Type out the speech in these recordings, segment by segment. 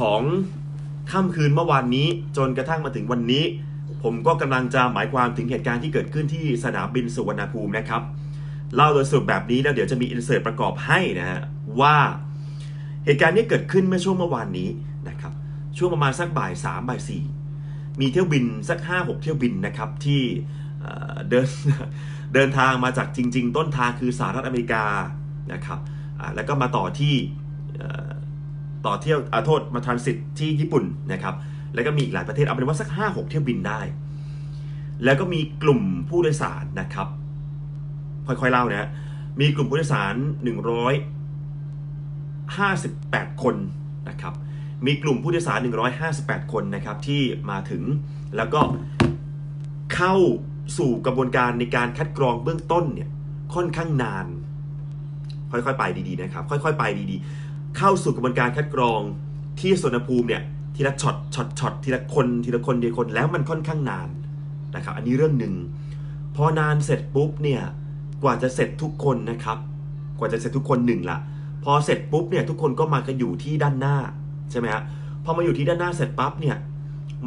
ของค่ำคืนเมื่อวานนี้จนกระทั่งมาถึงวันนี้ ผมก็กำลังจะหมายความถึงเหตุการณ์ที่เกิดขึ้นที่สนามบินสุวรรณภูมินะครับเล่าโดยสรุปแบบนี้แล้วเดี๋ยวจะมีอินเสิร์ตประกอบให้นะฮะว่าเหตุการณ์นี้เกิดขึ้นเมื่อช่วงเมื่อวานนี้นะครับช่วงประมาณสักบ่ายสามบ่ายสี่มีเที่ยวบินสักห้าหกเที่ยวบินนะครับที่เดินเดินทางมาจากจริง ๆ ต้นทางคือสหรัฐอเมริกานะครับแล้วก็มาต่อที่ ต่อเที่ยวอาโทษมาทรานสิตที่ญี่ปุ่นนะครับ แล้วก็มีอีกหลายประเทศเอาเป็นว่าสักห้าหกเที่ยวบินได้ แล้วก็มีกลุ่มผู้โดยสารนะครับ ค่อยๆเล่านะมีกลุ่มผู้โดยสาร 158 คนนะครับ มีกลุ่มผู้โดยสาร 158 คนนะครับที่มาถึงแล้วก็เข้าสู่กระบวนการในการคัดกรองเบื้องต้นเนี่ยค่อนข้างนาน ค่อยๆ ไปดีๆนะครับ ค่อย ๆ ไปดีๆ เข้าสู่กระบวนการคัดกรองที่สวนภูมิเนี่ยทีละช็อตช็อตช็อตทีละคนทีละคนทีละคนแล้วมันค่อนข้างนานนะครับ อันนี้เรื่องหนึ่งพอนานเสร็จปุ๊บเนี่ยกว่าจะเสร็จทุกคนนะครับ กว่าจะเสร็จทุกคนหนึ่งละพอเสร็จปุ๊บเนี่ยทุกคนก็มากันอยู่ที่ด้านหน้าใช่ไหมฮะพอมาอยู่ที่ด้านหน้าเสร็จปั๊บเนี่ย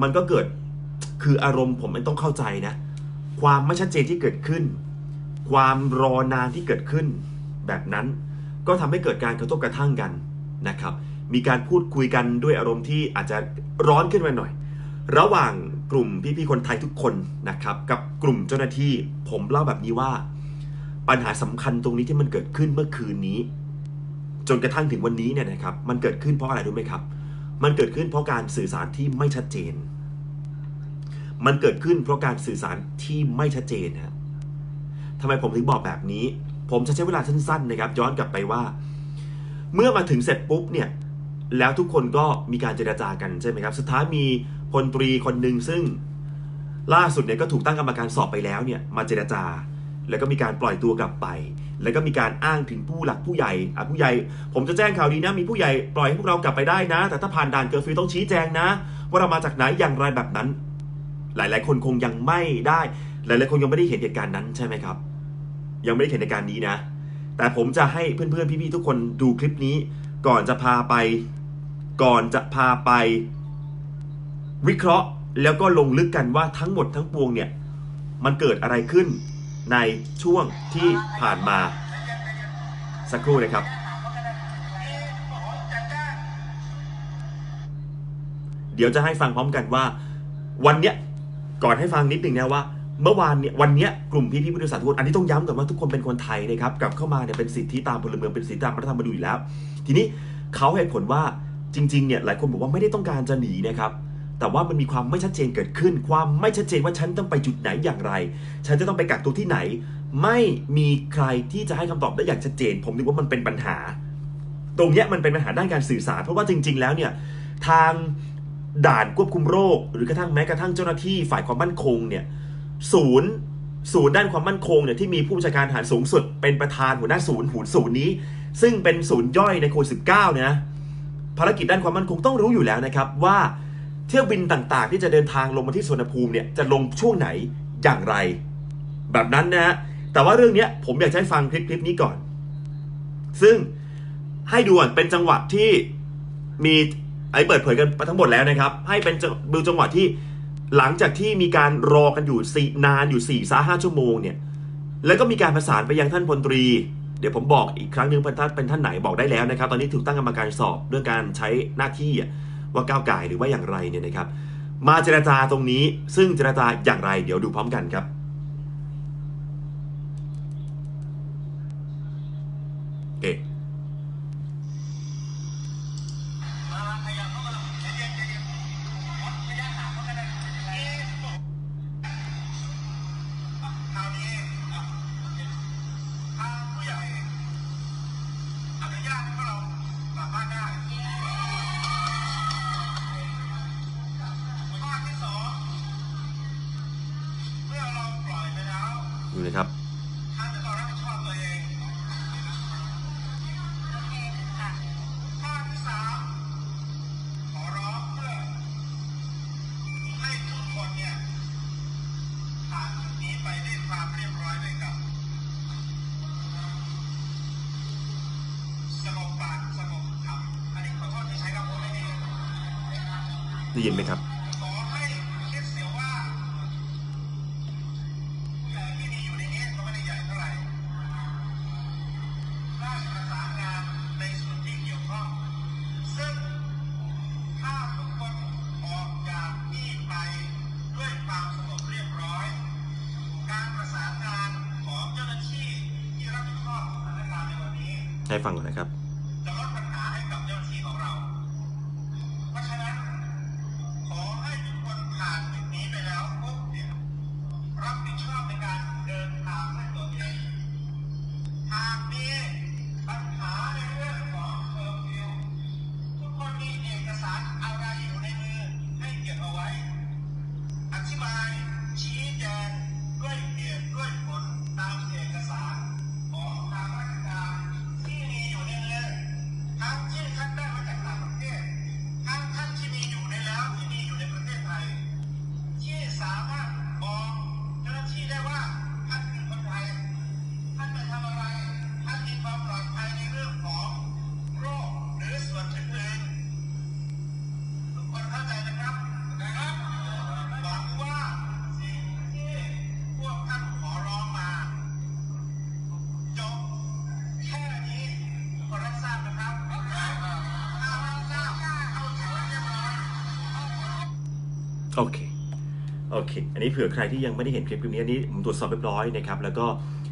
มันก็เกิดคืออารมณ์ผมมันต้องเข้าใจนะ ความไม่ชัดเจนที่เกิดขึ้น ความรอนานที่เกิดขึ้น แบบนั้นก็ทำให้เกิดการกระทบกระทั่งกัน นะครับ มีการพูดคุยกันด้วยอารมณ์ที่อาจจะร้อนขึ้นมาหน่อย ระหว่างกลุ่มพี่ๆคนไทยทุกคนนะครับกับกลุ่มเจ้าหน้าที่ผมเล่าแบบนี้ว่า ปัญหาสำคัญตรงนี้ที่มันเกิดขึ้นเมื่อคืนนี้ จนกระทั่งถึงวันนี้เนี่ยนะครับมันเกิดขึ้นเพราะอะไรรู้ไหมครับ มันเกิดขึ้นเพราะการสื่อสารที่ไม่ชัดเจน มันเกิดขึ้นเพราะการสื่อสารที่ไม่ชัดเจนฮะทำไมผมถึงบอกแบบนี้ ผมจะใช้เวลาสั้นๆนะครับย้อนกลับไปว่า เมื่อมาถึงเสร็จปุ๊บเนี่ยแล้วทุกคนก็มีการเจรจากันใช่ไหมครับ สุดท้ายมีพลตรีคนหนึ่งซึ่งล่าสุดเนี่ยก็ถูกตั้งกรรมการสอบไปแล้วเนี่ยมาเจรจา แล้วก็มีการปล่อยตัวกลับไป แล้วก็มีการอ้างถึงผู้หลักผู้ใหญ่อะผู้ใหญ่ ผมจะแจ้งข่าวดีนะ มีผู้ใหญ่ปล่อยให้พวกเรากลับไปได้นะ แต่ถ้าผ่านด่านเกอร์ฟิวต้องชี้แจงนะ ว่าเรามาจากไหนอย่างไรแบบนั้น หลาย ๆ คนคงยังไม่ได้ หลาย ๆ คนยังไม่ได้เห็นเหตุการณ์นั้นใช่ไหมครับ ยังไม่ได้เห็นเหตุการณ์นี้นะ แต่ผมจะให้เพื่อนๆพี่ๆทุกคนดูคลิปนี้ ก่อนจะพาไป ก่อนจะพาไป วิเคราะห์แล้วก็ลงลึกกันว่าทั้งหมดทั้งปวงเนี่ย มันเกิดอะไรขึ้นในช่วงที่ผ่านมา สักครู่นะครับ เดี๋ยวจะให้ฟังพร้อมกันว่า วันเนี้ยก่อนให้ฟังนิดหนึ่งนะว่า เมื่อวานเนี่ยวันเนี้ยกลุ่มพี่ๆผู้โดยสารทุกคนอันนี้ต้องย้ำก่อนว่าทุกคนเป็นคนไทยนะครับกลับเข้ามาเนี่ยเป็นสิทธิตามพลเมืองเป็นสิทธิตามรัฐธรรมนูญอยู่แล้ว ทีนี้เขาให้ผลว่าจริงๆเนี่ยหลายคนบอกว่าไม่ได้ต้องการจะหนีนะครับแต่ว่ามันมีความไม่ชัดเจนเกิดขึ้น ความไม่ชัดเจนว่าฉันต้องไปจุดไหนอย่างไร ฉันจะต้องไปกักตัวที่ไหน ไม่มีใครที่จะให้คำตอบได้อย่างชัดเจน ผมนึกว่ามันเป็นปัญหา ตรงเนี้ยมันเป็นปัญหาด้านการสื่อสาร เพราะว่าจริง ๆ แล้วเนี่ยทางด่านควบคุมโรค หรือกระทั่งแม้กระทั่งเจ้าหน้าที่ฝ่ายความมั่นคงเนี่ย ศูนย์ศูนย์ด้านความมั่นคงเนี่ยที่มีผู้บัญชาการทหารสูงสุด เป็นประธานหัวหน้าศูนย์หูศูนย์นี้ ซึ่งเป็นศูนย์ย่อยในโควิดสิเนี่ยนะภารกิจด้านความมั่นคงต้องรู้อยู่แล้วนะครับว่าเที่ยวบินต่างๆ ที่จะเดินทางลงมาที่สวนภูมิเนี่ยจะลงช่วงไหนอย่างไร แบบนั้นนะฮะแต่ว่าเรื่องนี้ผมอยากให้ฟังคลิปคลิปนี้ก่อน ซึ่งให้ดูก่อนเป็นจังหวะที่มีไอ้เปิดเผยกันไปทั้งหมดแล้วนะครับ ให้เป็นจังดูจังหวะที่ หลังจากที่มีการรอกันอยู่สี่นานอยู่4ี่สาห้าชั่วโมงเนี่ยแล้วก็มีการประสานไปยังท่านพลตรี เดี๋ยวผมบอกอีกครั้งหนึ่งเป็นท่านเป็นท่านไหนบอกได้แล้วนะครับ ตอนนี้ถูกตั้งกรรมการสอบเรื่องการใช้หน้าที่ว่าก้าวไก่หรือว่าอย่างไรเนี่ยนะครับ มาเจรจาตรงนี้ซึ่งเจรจาอย่างไรเดี๋ยวดูพร้อมกันครับ นการณ์ในวันนี้ให้ฟังก่อนนะครับ โอเคโอเค อันนี้เผื่อใครที่ยังไม่ได้เห็นคลิปคลิปนี้อันนี้ผมตรวจสอบเรียบร้อยนะครับ แล้วก็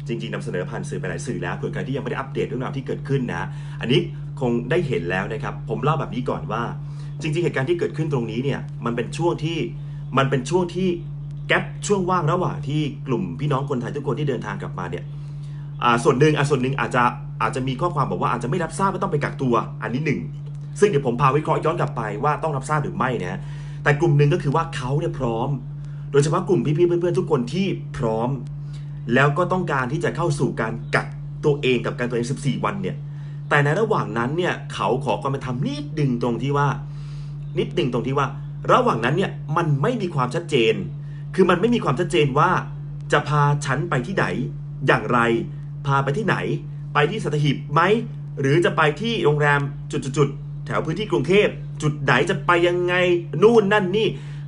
จริงๆนำเสนอผ่านสื่อไปหลายสื่อแล้วเผื่อใครที่ยังไม่ได้อัปเดตเรื่องราวที่เกิดขึ้นนะ อันนี้คงได้เห็นแล้วนะครับ ผมเล่าแบบนี้ก่อนว่า จริง ๆ เหตุการณ์ที่เกิดขึ้นตรงนี้เนี่ย มันเป็นช่วงที่มันเป็นช่วงที่แกลบช่วงว่างระหว่างที่กลุ่มพี่น้องคนไทยทุกคนที่เดินทางกลับมาเนี่ยอ่าส่วนหนึ่งอะส่วนหนึ่งอาจจะอาจจะมีข้อความบอกว่าอาจจะไม่รับทราบว่ต้องไปกักตัว อันนี้หนึ่งซึ่งเดี๋ยวผมพาวิเคราะห์ย้อนกลับไปว่าต้องรับทราบหรือไม่นะ แต่กลุ่มหนึ่งก็คือว่าเขาเนี่ยพร้อม โดยเฉพาะกลุ่มพี่ๆเพื่อนๆทุกคนที่พร้อม แล้วก็ต้องการที่จะเข้าสู่การกักตัวเองกับการตัวเอง 14 วันเนี่ย แต่ในระหว่างนั้นเนี่ยเขาขอความเป็นธรรมนิดดึงตรงที่ว่า นิดดึงตรงที่ว่า ระหว่างนั้นเนี่ยมันไม่มีความชัดเจน คือมันไม่มีความชัดเจนว่า จะพาฉันไปที่ไหน อย่างไร พาไปที่ไหน ไปที่สัตหีบไหม หรือจะไปที่โรงแรมจุดๆๆแถวพื้นที่กรุงเทพ จุดไหนจะไปยังไงนู่นนั่นนี่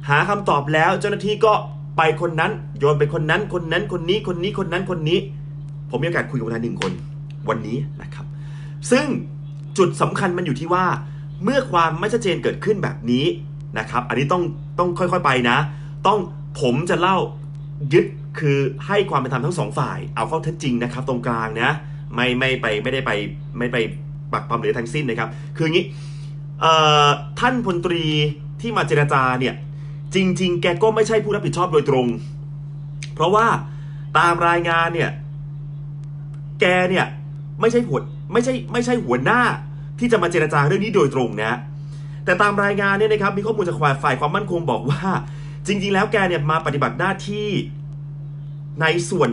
หาคำตอบแล้วเจ้าหน้าที่ก็ไปคนนั้น โยนไปคนนั้น คนนั้นคนนี้คนนี้คนนั้นคนนี้ ผมมีโอกาสคุยกับคนไทยหนึ่งคนวันนี้นะครับ ซึ่งจุดสำคัญมันอยู่ที่ว่า เมื่อความไม่ชัดเจนเกิดขึ้นแบบนี้นะครับ อันนี้ต้องต้องค่อยๆไปนะ ต้องผมจะเล่ายึดคือให้ความเป็นธรรมทั้งสองฝ่าย เอาเข้าเท็จจริงนะครับ ตรงกลางนะ ไม่ไม่ไปไม่ได้ไปไม่ไปปักปั๊มหรือทั้งสิ้นนะครับ คืออย่างนี้ ท่านพลตรีที่มาเจรจาเนี่ยจริง ๆ แกก็ไม่ใช่ผู้รับผิดชอบโดยตรง เพราะว่าตามรายงานเนี่ยแกเนี่ยไม่ใช่หัวไม่ใช่ไม่ใช่หัวหน้าที่จะมาเจรจาเรื่องนี้โดยตรงนะ แต่ตามรายงานเนี่ยนะครับมีข้อมูลจากฝ่ายความมั่นคงบอกว่า จริง ๆ แล้วแกเนี่ยมาปฏิบัติหน้าที่ในส่วน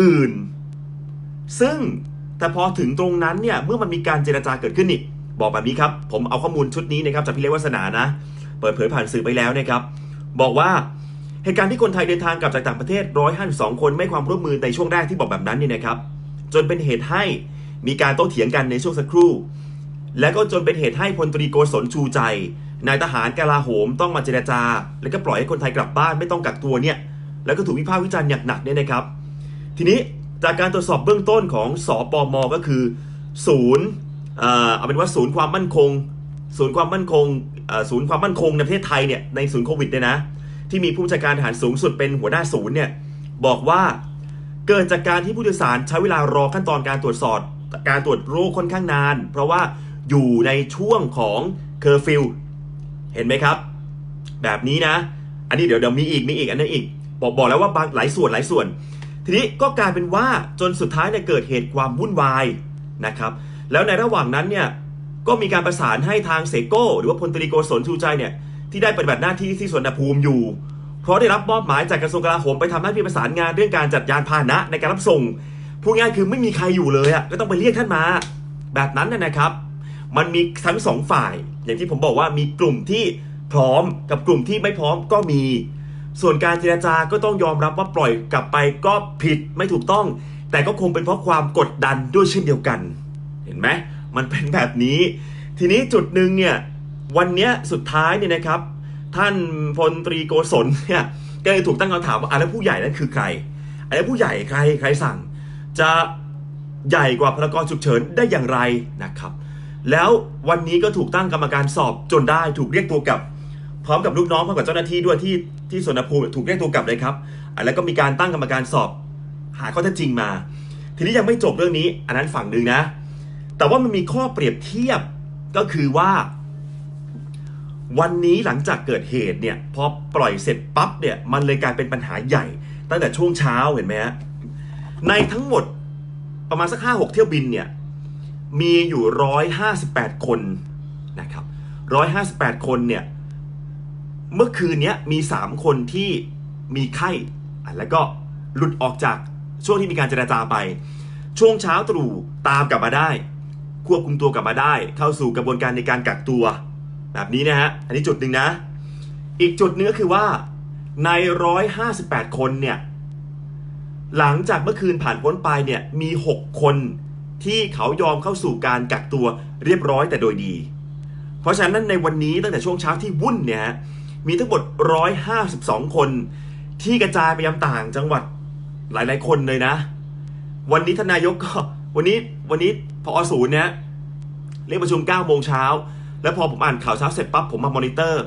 อื่น ซึ่งแต่พอถึงตรงนั้นเนี่ยเมื่อมันมีการเจรจาเกิดขึ้นนี่ บอกแบบนี้ครับ ผมเอาข้อมูลชุดนี้นะครับจากพี่เล็กวัฒนานะ เปิดเผยผ่านสื่อไปแล้วนะครับ บอกว่าเหตุการณ์ที่คนไทยเดินทางกลับจากต่างประเทศ 152 คนไม่ความร่วมมือในช่วงแรกที่บอกแบบนั้นเนี่ยนะครับ จนเป็นเหตุให้มีการโต้เถียงกันในช่วงสักครู่ และก็จนเป็นเหตุให้พลตรีโกศลชูใจ นายทหารกาลาโหมต้องมาเจรจา แล้วก็ปล่อยให้คนไทยกลับบ้านไม่ต้องกักตัวเนี่ย แล้วก็ถูกวิพากษ์วิจารณ์อย่างหนักเนี่ยนะครับ ทีนี้จากการตรวจสอบเบื้องต้นของสอปมก็คือศูนย์ เอาเป็นว่าศูนย์ความมั่นคง ศูนย์ความมั่นคงศูนย์ความมั่นคงในประเทศไทยเนี่ยในศูนย์โควิดเนี่ยนะที่มีผู้บัญชาการทหารสูงสุดเป็นหัวหน้าศูนย์เนี่ยบอกว่าเกิดจากการที่ผู้โดยสารใช้เวลารอขั้นตอนการตรวจสอบการตรวจโรคค่อนข้างนาน เพราะว่าอยู่ในช่วงของเคอร์ฟิวเห็นไหมครับ แบบนี้นะ อันนี้เดี๋ยวเดี๋ยวมีอีกมีอีกอันนั้นอีก บอกบอกแล้วว่าบางหลายส่วนหลายส่วน ทีนี้ก็กลายเป็นว่าจนสุดท้ายเนี่ยเกิดเหตุความวุ่นวายนะครับ แล้วในระหว่างนั้นเนี่ยก็มีการประสานให้ทางเซโก้ หรือว่าพลตรีโกศลชูใจเนี่ยที่ได้ปฏิบัติหน้าที่ที่สวนภูมิอยู่ เพราะได้รับมอบหมายจากกระทรวงกลาโหมไปทำหน้าที่ประสานงานเรื่องการจัดยานพาหนะในการรับส่งพูดง่ายคือไม่มีใครอยู่เลยอะก็ต้องไปเรียกท่านมา แบบนั้นนะครับ มันมีทั้งสองฝ่าย อย่างที่ผมบอกว่ามีกลุ่มที่พร้อมกับกลุ่มที่ไม่พร้อมก็มี ส่วนการเจราจาก็ต้องยอมรับว่าปล่อยกลับไปก็ผิดไม่ถูกต้อง แต่ก็คงเป็นเพราะความกดดันด้วยเช่นเดียวกัน ห็นไหมมันเป็นแบบนี้ ทีนี้จุดหนึ่งเนี่ยวันเนี้ยสุดท้ายเนี่ยนะครับ ท่านพลตรีโกศลเนี่ยก็เลยถูกตั้งคำถามว่าอะแล้วผู้ใหญ่นั้นคือใครอันนี้ผู้ใหญ่ใครใครสั่ง จะใหญ่กว่าพลกรฉุกเฉินได้อย่างไรนะครับ แล้ววันนี้ก็ถูกตั้งกรรมการสอบจนได้ถูกเรียกตัวกลับ พร้อมกับลูกน้องพร้อมกับเจ้าหน้าที่ด้วยที่ที่สวนภูมิถูกเรียกตัวกลับเลยครับแล้วก็มีการตั้งกรรมการสอบหาข้อเท็จจริงมา ทีนี้ยังไม่จบเรื่องนี้ อันนั้นฝั่งหนึ่งนะ แต่ว่ามันมีข้อเปรียบเทียบก็คือว่า วันนี้หลังจากเกิดเหตุเนี่ยพอปล่อยเสร็จปั๊บเนี่ยมันเลยกลายเป็นปัญหาใหญ่ ตั้งแต่ช่วงเช้าเห็นไหมฮะในทั้งหมดประมาณสักห้าหกเที่ยวบินเนี่ยมีอยู่ร้อยห้าสิบแปดคนนะครับร้อยห้าสิบแปดคนเนี่ยเมื่อคืนนี้มีสามคนที่มีไข้แล้วก็หลุดออกจากช่วงที่มีการเจราจาไป ช่วงเช้าตรู่ตามกลับมาได้ ควบคุมตัวกลับมาได้ เข้าสู่กระบวนการในการกักตัว แบบนี้นะฮะ อันนี้จุดหนึ่งนะ อีกจุดนึงก็คือว่าใน 158 คนเนี่ย หลังจากเมื่อคืนผ่านพ้นไปเนี่ย มี 6 คนที่เขายอมเข้าสู่การกักตัวเรียบร้อยแต่โดยดี เพราะฉะนั้นในวันนี้ตั้งแต่ช่วงเช้าที่วุ่นเนี่ยมีทั้งหมด 152 คน ที่กระจายไปยังต่างจังหวัดหลายๆ คนเลยนะ วันนี้ทนนายกก็วันนี้วันนี้ พอศูนย์เนี่ยเรียกประชุม9โมงเช้า แล้วพอผมอ่านข่าวเช้าเสร็จปั๊บผมมามอนิเตอร์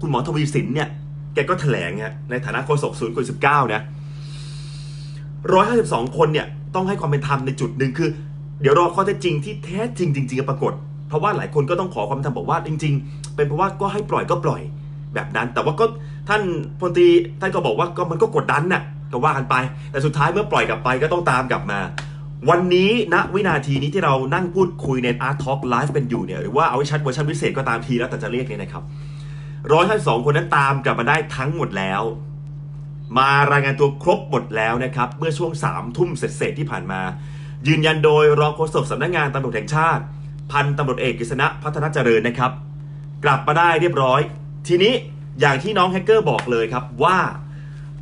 คุณหมอทวีสินเนี่ย แกก็แถลงฮะในฐานะโฆษกศูนย์โควิดสิบเก้าเนะร้อยห้าสิบสองคนเนี่ยต้องให้ความเป็นธรรมในจุดหนึ่งคือ เดี๋ยวรอข้อเท็จจริงที่แท้จริงจริงๆจะปรากฏ เพราะว่าหลายคนก็ต้องขอความเป็นธรรมบอกว่าจริง ๆ เป็นเพราะว่าก็ให้ปล่อยก็ปล่อยแบบนั้น แต่ว่าก็ท่านพลตรีท่านก็บอกว่าก็มันก็กดดันน่ะก็ว่ากันไป แต่สุดท้ายเมื่อปล่อยกลับไปก็ต้องตามกลับมา วันนี้ณวินาทีนี้ที่เรานั่งพูดคุยใน Art Talk Live เป็นอยู่เนี่ยหรือว่าเอาไว้ชัดเวอร์ชันพิเศษก็ตามทีแล้วแต่จะเรียกเนี่ยนะครับร้อยห้านสองคนนั้นตามกลับมาได้ทั้งหมดแล้ว มารายงานตัวครบหมดแล้วนะครับ เมื่อช่วงสามทุ่มเสร็จที่ผ่านมา ยืนยันโดยรองโฆษกสำนักงานตำรวจแห่งชาติ พันตำรวจเอกกฤษณะพัฒนาเจริญนะครับ กลับมาได้เรียบร้อย ทีนี้อย่างที่น้องแฮกเกอร์บอกเลยครับว่า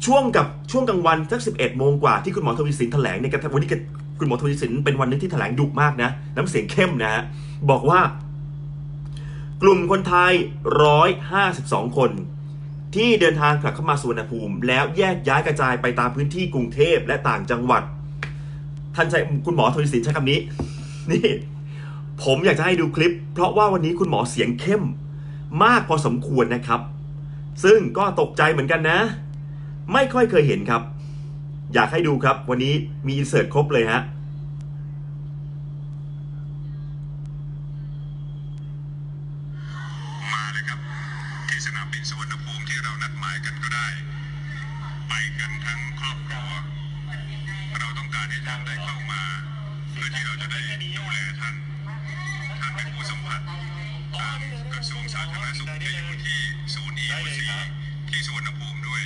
ช่วงกับช่วงกลางวันสักสิบเอ็ดโมงกว่าที่คุณหมอทวีสินแถลงในกระวันนี้ คุณหมอทวีสินเป็นวันนึงที่แถลงดุมากนะ น้ำเสียงเข้มนะฮะบอกว่า กลุ่มคนไทย 152 คน ที่เดินทางกลับเข้ามาสุวรรณภูมิ แล้วแยกย้ายกระจายไปตามพื้นที่กรุงเทพและต่างจังหวัด ท่านใช้คุณหมอทวีสินใช้คำนี้ นี่ ผมอยากจะให้ดูคลิป เพราะว่าวันนี้คุณหมอเสียงเข้ม มากพอสมควรนะครับ ซึ่งก็ตกใจเหมือนกันนะ ไม่ค่อยเคยเห็นครับ อยากให้ดูครับ วันนี้มีอินเสิร์ตครบเลยฮะมาเลยครับที่สนามบินสุวรรณภูมิที่เรานัดหมายกันก็ได้ไปกันทั้งครอบครัวเราต้องการให้ท่านได้เข้ามาเพื่อที่เราจะได้ดูแลท่านท่านเป็นผู้สัมผัสตามกระทรวงสาธารณสุขที่อยู่ที่ศูนย์ EOC ที่สุวรรณภูมิด้วย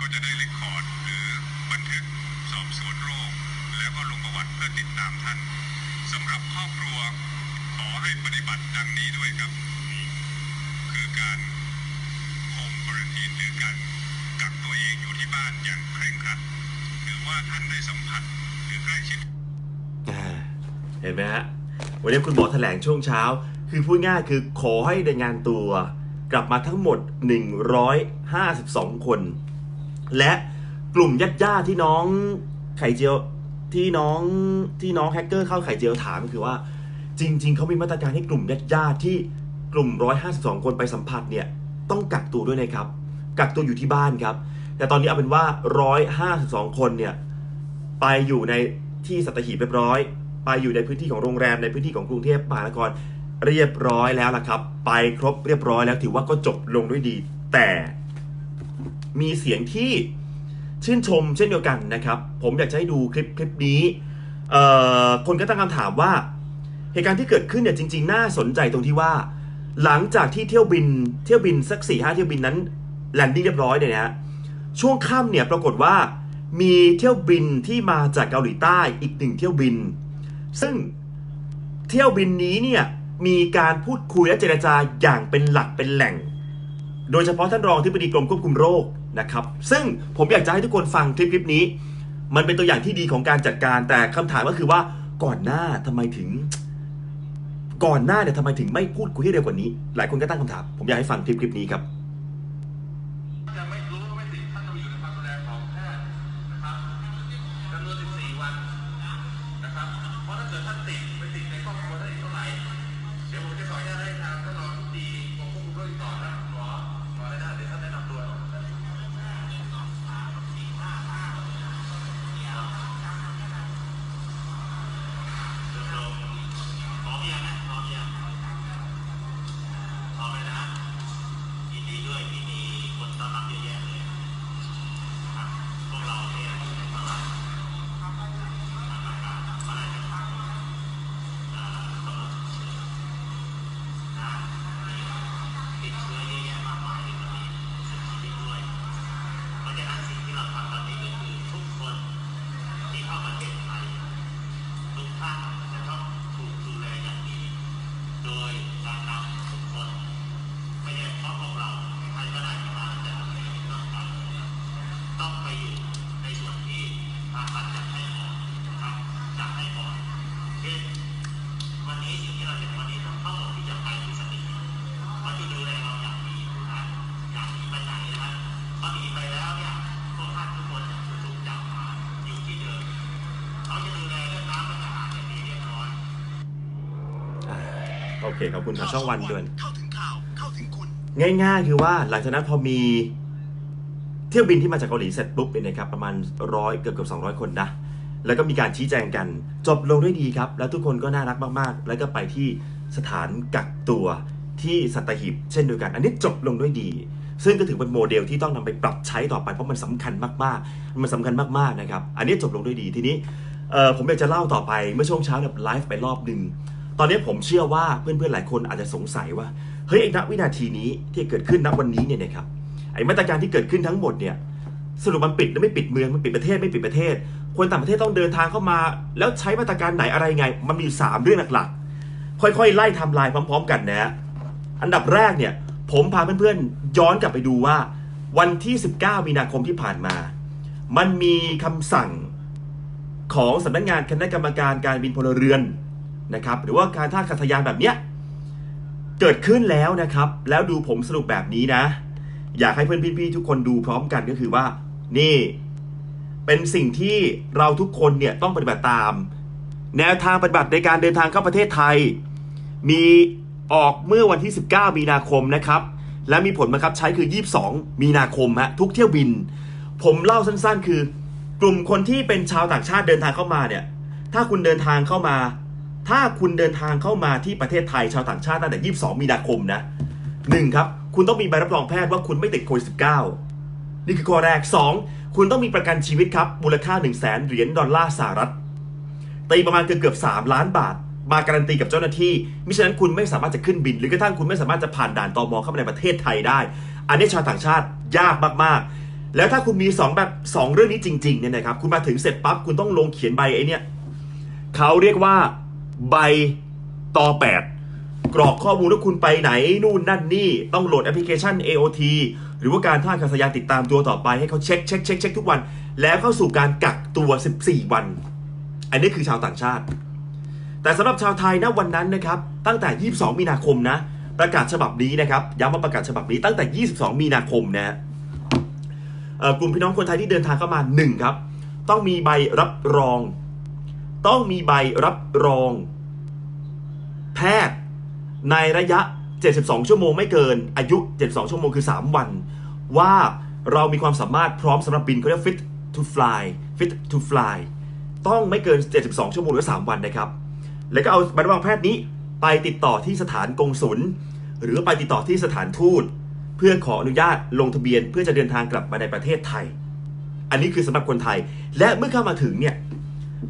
ก็จะได้เลคคอร์ดหรือ บันทึกสอบสวนโรค แล้วก็ลงประวัติเพื่อติดตามท่านสำหรับครอบครัวขอให้ปฏิบัติดังนี้ด้วยครับ คือการโฮมควอรันทีนหรือการกักตัวเองอยู่ที่บ้านอย่างเคร่งครัดถือว่าท่านได้สัมผัสหรือใกล้ชิดเห็นไหมฮะวันนี้คุณหมอแถลงช่วงเช้า คือพูดง่ายคือขอให้รายงานตัว กลับมาทั้งหมด 152 คน และ กลุ่มญาติญาติที่น้องไข่เจียวที่น้องที่น้องแฮกเกอร์เข้าไข่เจียวถามคือว่า จริง ๆเขามีมาตรการให้กลุ่มญาติญาติที่กลุ่ม 152 คนไปสัมผัสเนี่ยต้องกักตัวด้วยนะครับ กักตัวอยู่ที่บ้านครับ แต่ตอนนี้เอาเป็นว่า 152 คนเนี่ยไปอยู่ในที่สัตหีบเรียบร้อย ไปอยู่ในพื้นที่ของโรงแรมในพื้นที่ของกรุงเทพมหานครเรียบร้อยแล้วล่ะครับ ไปครบเรียบร้อยแล้วถือว่าก็จบลงด้วยดี แต่มีเสียงที่ ชื่นชมเช่นเดียวกันนะครับ ผมอยากจะให้ดูคลิปคลิปนี้ คนก็ตั้งคำถามว่า เหตุการณ์ที่เกิดขึ้นเนี่ยจริง ๆ น่าสนใจตรงที่ว่า หลังจากที่เที่ยวบินเที่ยวบินสักสี่ห้าเที่ยวบินนั้นแลนดิ้งเรียบร้อยเนี่ยนะช่วงค่ำเนี่ยปรากฏว่ามีเที่ยวบินที่มาจากเกาหลีใต้อีกหนึ่งเที่ยวบิน ซึ่งเที่ยวบินนี้เนี่ยมีการพูดคุยและเจรจาอย่างเป็นหลักเป็นแหล่ง โดยเฉพาะท่านรองที่ปดีกรมควบคุมโรคนะครับ ซึ่งผมอยากจะให้ทุกคนฟังคลิปคลิปนี้ มันเป็นตัวอย่างที่ดีของการจัดการ แต่คำถามก็คือว่าก่อนหน้าทำไมถึง ก่อนหน้าเนี่ยทำไมถึงไม่พูดคุยให้เร็วกว่านี้ หลายคนก็ตั้งคำถาม ผมอยากให้ฟังคลิปคลิปนี้ครับ เคขอบคุณทางช่องวันด้วยเข้าถึงข่าวเข้าถึงคุณง่ายๆ คือว่าหลังจากนั้นพอมีเที่ยวบินที่มาจากเกาหลีเสร็จปุ๊บเนี่ยนะครับประมาณร้อยเกือบเกือบสองร้อยคนนะแล้วก็มีการชี้แจงกันจบลงด้วยดีครับ แล้วทุกคนก็น่ารักมากๆ แล้วก็ไปที่สถานกักตัวที่สัตหีบเช่นเดียวกัน อันนี้จบลงด้วยดี ซึ่งก็ถือเป็นโมเดลที่ต้องนำไปปรับใช้ต่อไปเพราะมันสำคัญมากๆ มันสำคัญมากๆนะครับ อันนี้จบลงด้วยดีทีนี้เอ่อผมอยากจะเล่าต่อไปเมื่อช่วงเช้าเนี่ยไลฟ์ไปรอบหนึ่ง ตอนนี้ผมเชื่อว่าเพื่อนๆหลายคนอาจจะสงสัยว่าเฮ้ยไอ้ณวินาทีนี้ที่เกิดขึ้นณวันนี้เนี่ยนะครับไอ้มาตรการที่เกิดขึ้นทั้งหมดเนี่ยสรุปมันปิดหรือไม่ปิดเมืองมันปิดประเทศไม่ปิดประเทศ คนต่างประเทศต้องเดินทางเข้ามา แล้วใช้มาตรการไหนอะไรไง มันมีอยู่สามเรื่องหลักๆ ค่อยๆ ไล่ทำลายพร้อม ๆ กันนะฮะอันดับแรกเนี่ย ผมพาเพื่อนๆ ย้อนกลับไปดูว่า วันที่ 19 มีนาคมที่ผ่านมา มันมีคำสั่งของสำนักงานคณะกรรมการการบินพลเรือน นะครับหรือว่าการท่าอากาศยานแบบเนี้ยเกิดขึ้นแล้วนะครับ แล้วดูผมสรุปแบบนี้นะ อยากให้เพื่อนพี่ๆทุกคนดูพร้อมกันก็คือว่า นี่ เป็นสิ่งที่เราทุกคนเนี่ยต้องปฏิบัติตาม แนวทางปฏิบัติในการเดินทางเข้าประเทศไทย มีออกเมื่อวันที่ 19 มีนาคมนะครับ และมีผลบังคับใช้คือ 22 มีนาคมฮะทุกเที่ยวบิน ผมเล่าสั้นๆ คือกลุ่มคนที่เป็นชาวต่างชาติเดินทางเข้ามาเนี่ย ถ้าคุณเดินทางเข้ามา ถ้าคุณเดินทางเข้ามาที่ประเทศไทยชาวต่างชาติตั้งแต่ 22 มีนาคมนะหนึ่งครับ คุณต้องมีใบรับรองแพทย์ว่าคุณไม่ติดโควิด -19 นี่คือข้อแรก 2 คุณต้องมีประกันชีวิตครับมูลค่า 1 0 0 0 0แสนเหรียญดอลลาร์สหรัฐตีประมาณเกือบเกือบ3ล้านบาท มาการันตีกับเจ้าหน้าที่มิฉะนั้นคุณไม่สามารถจะขึ้นบิน หรือกระทั่งคุณไม่สามารถจะผ่านด่านตอมอเข้ามาในประเทศไทยได้ อันนี้ชาวต่างชาติยากมากๆ แล้วถ้าคุณมี 2 แบบ 2 เรื่องนี้จริงๆเนี่ยนะครับคุณมาถึงเสร็จปั๊บคุณต้องลงเขียนใบไอ้นี่เขาเรียกว่า ใบต่อ 8 กรอกข้อมูลว่าคุณไปไหน นู่นนั่นนี่ ต้องโหลดแอปพลิเคชัน AOT หรือว่าการท่าอากาศยานติดตามตัวต่อไปให้เขาเช็คเช็คเช็คเช็คทุกวัน แล้วเข้าสู่การกักตัว 14 วัน อันนี้คือชาวต่างชาติ แต่สำหรับชาวไทยนะวันนั้นนะครับตั้งแต่ 22 มีนาคมนะ ประกาศฉบับนี้นะครับย้ำว่าประกาศฉบับนี้ตั้งแต่ 22 มีนาคมนะเอ่อกลุ่มพี่น้องคนไทยที่เดินทางเข้ามา1ครับต้องมีใบรับรอง ต้องมีใบรับรอง แพทย์ในระยะ 72 ชั่วโมงไม่เกิน อายุ 72 ชั่วโมงคือ 3 วัน ว่าเรามีความสามารถพร้อมสำหรับบินเขาเรียก fit to fly fit to fly ต้องไม่เกิน 72 ชั่วโมงหรือ 3 วันนะครับ แล้วก็เอาใบรับรองแพทย์นี้ไปติดต่อที่สถานกงศุลหรือไปติดต่อที่สถานทูต เพื่อขออนุญาตลงทะเบียนเพื่อจะเดินทางกลับมาในประเทศไทย อันนี้คือสำหรับคนไทย และเมื่อเข้ามาถึงเนี่ย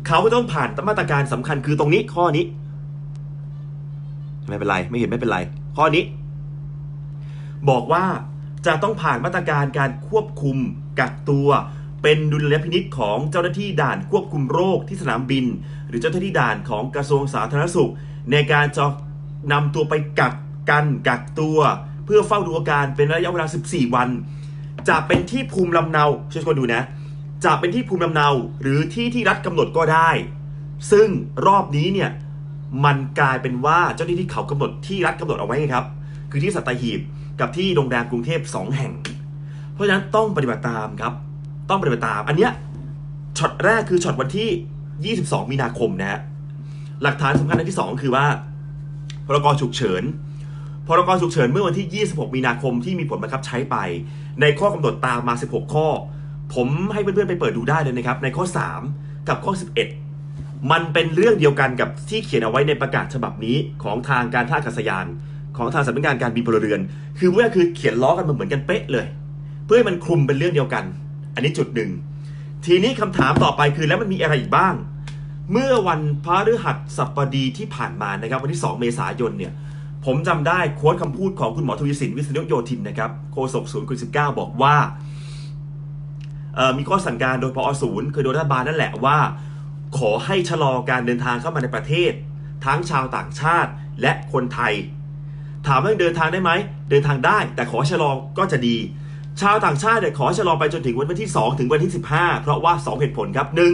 เขาก็ต้องผ่านมาตรการสำคัญคือตรงนี้ข้อนี้ ไม่เป็นไร ไม่เห็นไม่เป็นไร ข้อนี้ บอกว่าจะต้องผ่านมาตรการการควบคุมกักตัวเป็นดุลยพินิษของเจ้าหน้าที่ด่านควบคุมโรคที่สนามบิน หรือเจ้าหน้าที่ด่านของกระทรวงสาธารณสุข ในการจะนำตัวไปกักกันกักตัว เพื่อเฝ้าดูอาการเป็นระยะเวลา 14 วัน จะเป็นที่ภูมิลำเนาช่วยกันดูนะ จะเป็นที่ภูมิลำเนาหรือที่ที่รัฐกำหนดก็ได้ ซึ่งรอบนี้เนี่ยมันกลายเป็นว่าเจ้าหน้าที่เขากำหนดที่รัฐกำหนดเอาไว้ไงครับ คือที่สัตหีบกับที่โรงแรมกรุงเทพ2แห่ง เพราะฉะนั้นต้องปฏิบัติตามครับ ต้องปฏิบัติตาม อันเนี้ยช็อตแรกคือช็อตวันที่ 22 มีนาคมนะฮะหลักฐานสำคัญอันที่ 2 คือว่า พรกฉุกเฉิน พรกฉุกเฉินเมื่อวันที่ 26 มีนาคมที่มีผลบังคับใช้ไป ในข้อกำหนดตามมา 16 ข้อ ผมให้เพื่อนๆไปเปิดดูได้เลยนะครับ ในข้อ 3 กับข้อ 11 มันเป็นเรื่องเดียวกันกับที่เขียนเอาไว้ในประกาศฉบับนี้ของทางการท่าอากาศยาน ของทางสำนักงานการบินพลเรือน คือว่าคือเขียนล้อกันมาเหมือนกันเป๊ะเลย เพื่อให้มันคลุมเป็นเรื่องเดียวกัน อันนี้จุดหนึ่งทีนี้คำถามต่อไปคือแล้วมันมีอะไรอีกบ้าง เมื่อวันพฤหัสบดีที่ผ่านมานะครับ วันที่ 2 เมษายนเนี่ยผมจำได้โค้ดคำพูดของคุณหมอทวีสินวิษณุโยธินนะครับโฆษกศูนย์โควิด19บอกว่า มีข้อสั่งการโดยพอศูนย์คือโดยรัฐบาลนั่นแหละว่า ขอให้ชะลอการเดินทางเข้ามาในประเทศ ทั้งชาวต่างชาติและคนไทย ถามว่าเดินทางได้ไหม เดินทางได้ แต่ขอชะลอก็จะดี ชาวต่างชาติเนี่ยขอชะลอไปจนถึงวันที่ 2 ถึงวันที่ 15 เพราะว่า 2 เหตุผลครับหนึ่ง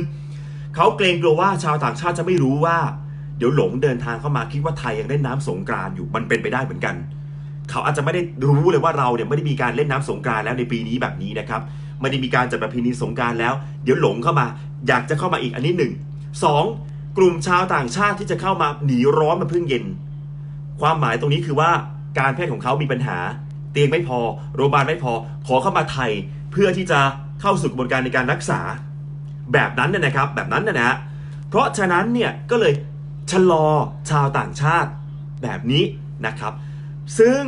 เขาเกรงกลัวว่าชาวต่างชาติจะไม่รู้ว่า เดี๋ยวหลงเดินทางเข้ามาคิดว่าไทยยังเล่นน้ำสงกรานอยู่มันเป็นไปได้เหมือนกัน เขาอาจจะไม่ได้รู้เลยว่าเราเนี่ยไม่ได้มีการเล่นน้ำสงกรานแล้วในปีนี้แบบนี้นะครับ ไม่ได้มีการจัดประเพณีสงกรานต์แล้ว เดี๋ยวหลงเข้ามา อยากจะเข้ามาอีกอันนี้หนึ่งสองกลุ่มชาวต่างชาติที่จะเข้ามาหนีร้อนมาพึ่งเย็น ความหมายตรงนี้คือว่าการแพทย์ของเขามีปัญหา เตียงไม่พอ โรงพยาบาลไม่พอ ขอเข้ามาไทยเพื่อที่จะเข้าสู่กระบวนการในการรักษา แบบนั้นน่นะครับ แบบนั้นนะนะเพราะฉะนั้นเนี่ยก็เลยชะลอชาวต่างชาติแบบนี้นะครับ ซึ่ง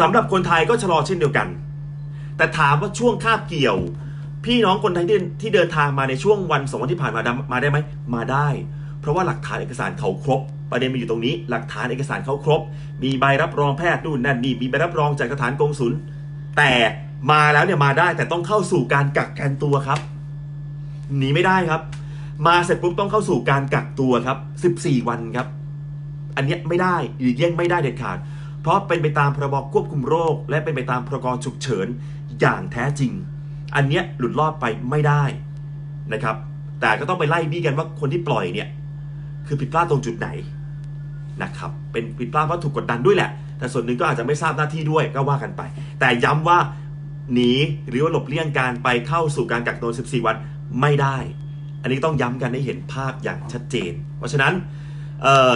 สำหรับคนไทยก็ชะลอเช่นเดียวกัน แต่ถามว่าช่วงคาบเกี่ยว พี่น้องคนไทยที่ที่เดินทางมาในช่วงวันสองวันที่ผ่านมามาได้ไหมมาได้ เพราะว่าหลักฐานเอกสารเขาครบ ประเด็นมันอยู่ตรงนี้ หลักฐานเอกสารเขาครบ มีใบรับรองแพทย์นู่นนั่นนี่มีใบรับรองจากสถานกงศุลแต่มาแล้วเนี่ยมาได้แต่ต้องเข้าสู่การกักกันตัวครับหนีไม่ได้ครับ มาเสร็จปุ๊บต้องเข้าสู่การกักตัวครับ 14 วันครับ อันนี้ไม่ได้หลีกเลี่ยงไม่ได้เด็ดขาด เพราะเป็นไปตามพรบควบคุมโรค และเป็นไปตามพรกฉุกเฉิน อย่างแท้จริง อันเนี้ยหลุดรอดไปไม่ได้นะครับ แต่ก็ต้องไปไล่บี้กันว่าคนที่ปล่อยเนี่ยคือผิดพลาดตรงจุดไหนนะครับเป็นผิดพลาดเพราะถูกกดดันด้วยแหละ แต่ส่วนหนึ่งก็อาจจะไม่ทราบหน้าที่ด้วยก็ว่ากันไป แต่ย้ำว่าหนีหรือว่าหลบเลี่ยงการไปเข้าสู่การกักตัว 14 วันไม่ได้ อันนี้ต้องย้ำกันให้เห็นภาพอย่างชัดเจน เพราะฉะนั้น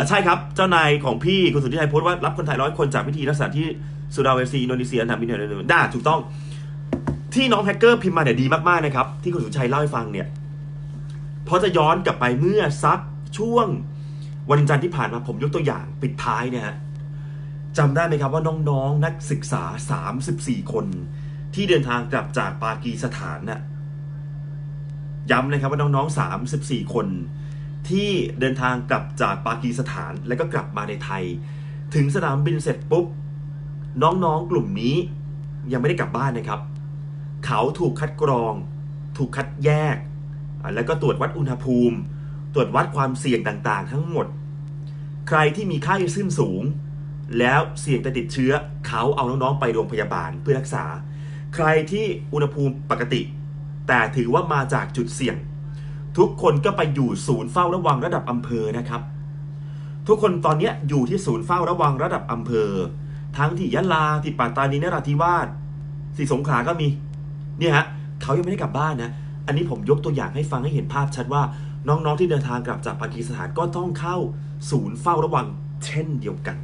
ใช่ครับ เจ้านายของพี่คุณสุทธิชัยโพสต์ว่ารับคนไทยร้อยคนจากวิธีรักษาที่สุดาเวซีอินโดนีเซียทำบินเทอร์ได้ถูกต้อง ที่น้องแฮกเกอร์พิมพ์มาเนี่ยดีมากๆนะครับ ที่คุณสุชัยเล่าให้ฟังเนี่ยเพราะจะย้อนกลับไปเมื่อซักช่วงวันจันทร์ที่ผ่านมาผมยกตัวอย่างปิดท้ายเนี่ยจำได้ไหมครับว่าน้องๆ นักศึกษา 34 คน ที่เดินทางกลับจากปากีสถานน่ะย้ำนะครับว่าน้องๆ 34 คน ที่เดินทางกลับจากปากีสถานแล้วก็กลับมาในไทย ถึงสนามบินเสร็จปุ๊บ น้องๆ กลุ่มนี้ยังไม่ได้กลับบ้านนะครับ เขาถูกคัดกรอง ถูกคัดแยก แล้วก็ตรวจวัดอุณหภูมิ ตรวจวัดความเสี่ยงต่างๆ ทั้งหมด ใครที่มีไข้ขึ้นสูง แล้วเสี่ยงจะติดเชื้อ เขาเอาน้องๆไปโรงพยาบาลเพื่อรักษา ใครที่อุณหภูมิปกติ แต่ถือว่ามาจากจุดเสี่ยง ทุกคนก็ไปอยู่ศูนย์เฝ้าระวังระดับอำเภอนะครับ ทุกคนตอนนี้อยู่ที่ศูนย์เฝ้าระวังระดับอำเภอ ทั้งที่ยะลาที่ปัตตานีนราธิวาสสีสงขลาก็มี เนี่ยฮะเขายังไม่ได้กลับบ้านนะ อันนี้ผมยกตัวอย่างให้ฟังให้เห็นภาพชัดว่าน้องๆที่เดินทางกลับจากปากีสถานก็ต้องเข้าศูนย์เฝ้าระวังเช่นเดียวกัน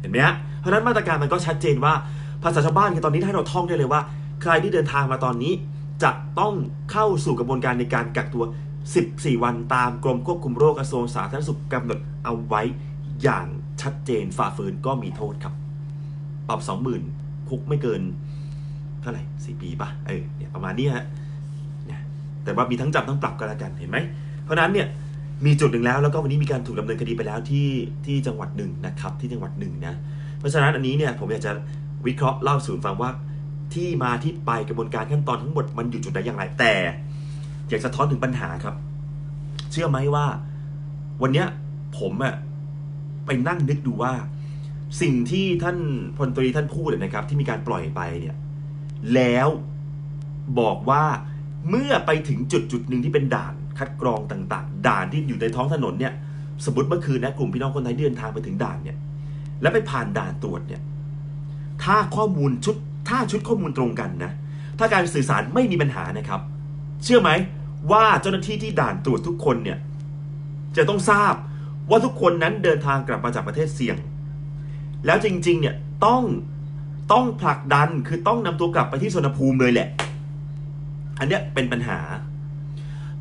เห็นไหมฮะเพราะนั้นมาตรการมันก็ชัดเจนว่าภาษาชาวบ้านคือตอนนี้ให้เราท่องได้เลยว่า ใครที่เดินทางมาตอนนี้ จะต้องเข้าสู่กระบวนการในการกักตัว 14 วันตามกรมควบคุมโรคกระทรวงสาธารณสุขกำหนดเอาไว้อย่างชัดเจนฝ่าฝืนก็มีโทษครับ ปรับ 20,000คุกไม่เกิน เท่าไหร่สี่ปีปะเออเนี่ยประมาณนี้ฮะเนี่ยแต่ว่ามีทั้งจำทั้งปรับก็แล้วกันเห็นไหมเพราะนั้นเนี่ยมีจุดหนึ่งแล้วแล้วก็วันนี้มีการถูกดำเนินคดีไปแล้วที่ที่จังหวัดหนึ่งนะครับที่จังหวัดหนึ่งนะเพราะฉะนั้นอันนี้เนี่ยผมอยากจะวิเคราะห์เล่าสู่ฟังว่าที่มาที่ไปกระบวนการขั้นตอนทั้งหมดมันอยู่จุดไหนอย่างไร แต่อยากสะท้อนถึงปัญหาครับ เชื่อไหมว่าวันเนี้ยผมอะไปนั่งนึกดูว่า สิ่งที่ท่านพลตรีท่านพูดเนี่ยนะครับ ที่มีการปล่อยไปเนี่ย แล้วบอกว่าเมื่อไปถึงจุดจุดหนึ่งที่เป็นด่านคัดกรองต่าง ๆ ด่านที่อยู่ในท้องถนนเนี่ย สมมติเมื่อคืนนะกลุ่มพี่น้องคนไทยเดินทางไปถึงด่านเนี่ย แล้วไปผ่านด่านตรวจเนี่ย ถ้าข้อมูลชุดถ้าชุดข้อมูลตรงกันนะ ถ้าการสื่อสารไม่มีปัญหานะครับ เชื่อไหมว่าเจ้าหน้าที่ที่ด่านตรวจทุกคนเนี่ย จะต้องทราบว่าทุกคนนั้นเดินทางกลับมาจากประเทศเสี่ยง แล้วจริงๆเนี่ยต้อง ต้องผลักดันคือต้องนำตัวกลับไปที่สวนภูมิเลยแหละ อันเนี้ยเป็นปัญหา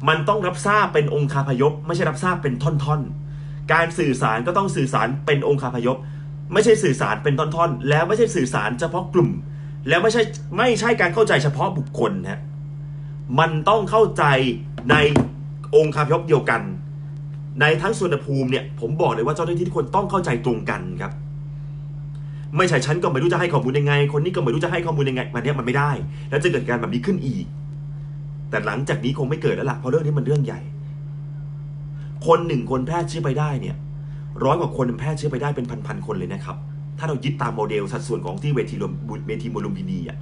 มันต้องรับทราบเป็นองค์คาพยพ ไม่ใช่รับทราบเป็นท่อนๆ การสื่อสารก็ต้องสื่อสารเป็นองค์คาพยพ ไม่ใช่สื่อสารเป็นท่อนๆ แล้วไม่ใช่สื่อสารเฉพาะกลุ่ม แล้วไม่ใช่ไม่ใช่การเข้าใจเฉพาะบุคคลนะมันต้องเข้าใจในองค์คาพยพเดียวกัน ในทั้งส่วนภูมิเนี่ยผมบอกเลยว่าเจ้าหน้าที่ทุกคนต้องเข้าใจตรงกันครับ ไม่ใช่ฉันก็ไม่รู้จะให้ข้อมูลยังไง คนนี้ก็ไม่รู้จะให้ข้อมูลยังไงมันเนี้ยมันไม่ได้ แล้วจะเกิดการแบบนี้ขึ้นอีก แต่หลังจากนี้คงไม่เกิดแล้วล่ะเพราะเรื่องนี้มันเรื่องใหญ่ คนหนึ่งคนแพร่เชื้อไปได้เนี่ยร้อยกว่าคนแพร่เชื้อไปได้เป็นพันๆคนเลยนะครับ ถ้าเรายึดตามโมเดลสัดส่วนของที่เวทีลเวทีโมลุมพินีอะ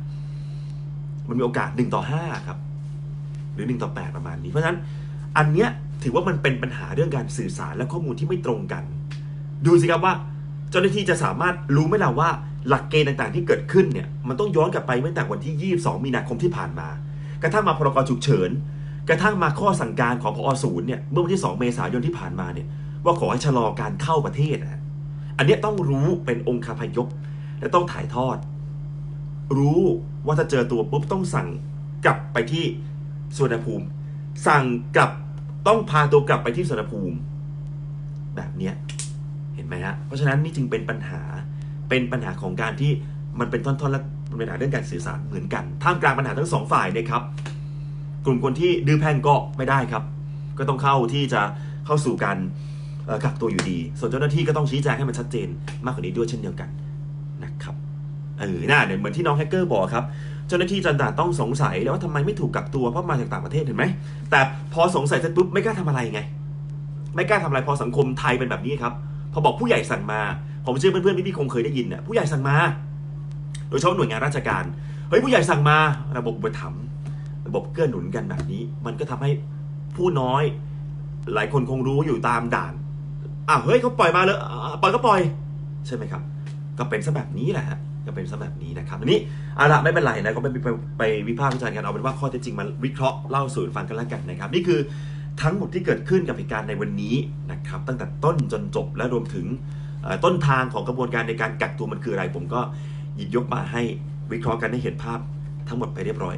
มันมีโอกาสหนึ่งต่อห้าครับหรือหนึ่งต่อแปดประมาณนี้เพราะฉะนั้นอันเนี้ยถือว่ามันเป็นปัญหาเรื่องการสื่อสารและข้อมูลที่ไม่ตรงกัน ดูสิครับว่า เจ้าหน้าที่จะสามารถรู้ไหมล่ะว่าหลักเกณฑ์ต่างๆ ที่เกิดขึ้นเนี่ยมันต้องย้อนกลับไปตั้งแต่วันที่ 22 มีนาคมที่ผ่านมา กระทั่งมาพรกฉุกเฉิน กระทั่งมาข้อสั่งการของพอศูนย์เนี่ยเมื่อวันที่ 2 เมษายนที่ผ่านมาเนี่ยว่าขอให้ชะลอการเข้าประเทศนะอันนี้ต้องรู้เป็นองค์คาพยพและต้องถ่ายทอด รู้ว่าถ้าเจอตัวปุ๊บต้องสั่งกลับไปที่สวนภูมิ สั่งกลับต้องพาตัวกลับไปที่สวนภูมิ แบบเนี้ย นไหมฮะ เพราะฉะนั้นนี่จึงเป็นปัญหา เป็นปัญหาของการที่มันเป็นท่อนๆและเป็นปัญหาเรื่องการสื่อสารเหมือนกัน ท่ามกลางปัญหาทั้งสองฝ่ายนะครับ กลุ่มคนที่ดื้อแพ่งก็ไม่ได้ครับ ก็ต้องเข้าที่จะเข้าสู่การกักตัวอยู่ดี ส่วนเจ้าหน้าที่ก็ต้องชี้แจงให้มันชัดเจน มากกว่านี้ด้วยเช่นเดียวกันนะครับ เออน่าเนี่ยเหมือนที่น้องแฮกเกอร์บอกครับ เจ้าหน้าที่จันดาต้องสงสัยแล้วว่าทำไมไม่ถูกกักตัวเพราะมาจากต่างประเทศเห็นไหม แต่พอสงสัยเสร็จปุ๊บไม่กล้าทำอะไรไง ไม่กล้าทำอะไรพอสังคมไทยเป็นแบบนี้ครับ อบอกผู้ใหญ่สั่งมา ผมเชื่อเพื่อนๆพี่ๆคงเคยได้ยินน่ะผู้ใหญ่สั่งมา โดยเฉพาะหน่วยงานราชการ เฮ้ยผู้ใหญ่สั่งมาระบบอุปถัมภ์ระบบเกื้อหนุนกันแบบนี้ มันก็ทำให้ผู้น้อย หลายคนคงรู้อยู่ตามด่านอะเฮ้ยเขาปล่อยมาเลยปล่อยก็ปล่อย ใช่ไหมครับ ก็เป็นซะแบบนี้แหละฮะก็เป็นซะแบบนี้นะครับนี้เอาละไม่เป็นไรนะก็ไม่ไปไปวิพากษ์วิจารณ์กันเอาเป็นว่าข้อเท็จจริงมันวิเคราะห์เล่าสู่กันฟังกันแล้วกันนะครับ นี่คือ ทั้งหมดที่เกิดขึ้นกับเหตุการณ์ในวันนี้นะครับตั้งแต่ต้นจนจบและรวมถึงต้นทางของกระบวนการในการกักตัวมันคืออะไร ผมก็หยิบยกมาให้วิเคราะห์กันให้เห็นภาพทั้งหมดไปเรียบร้อย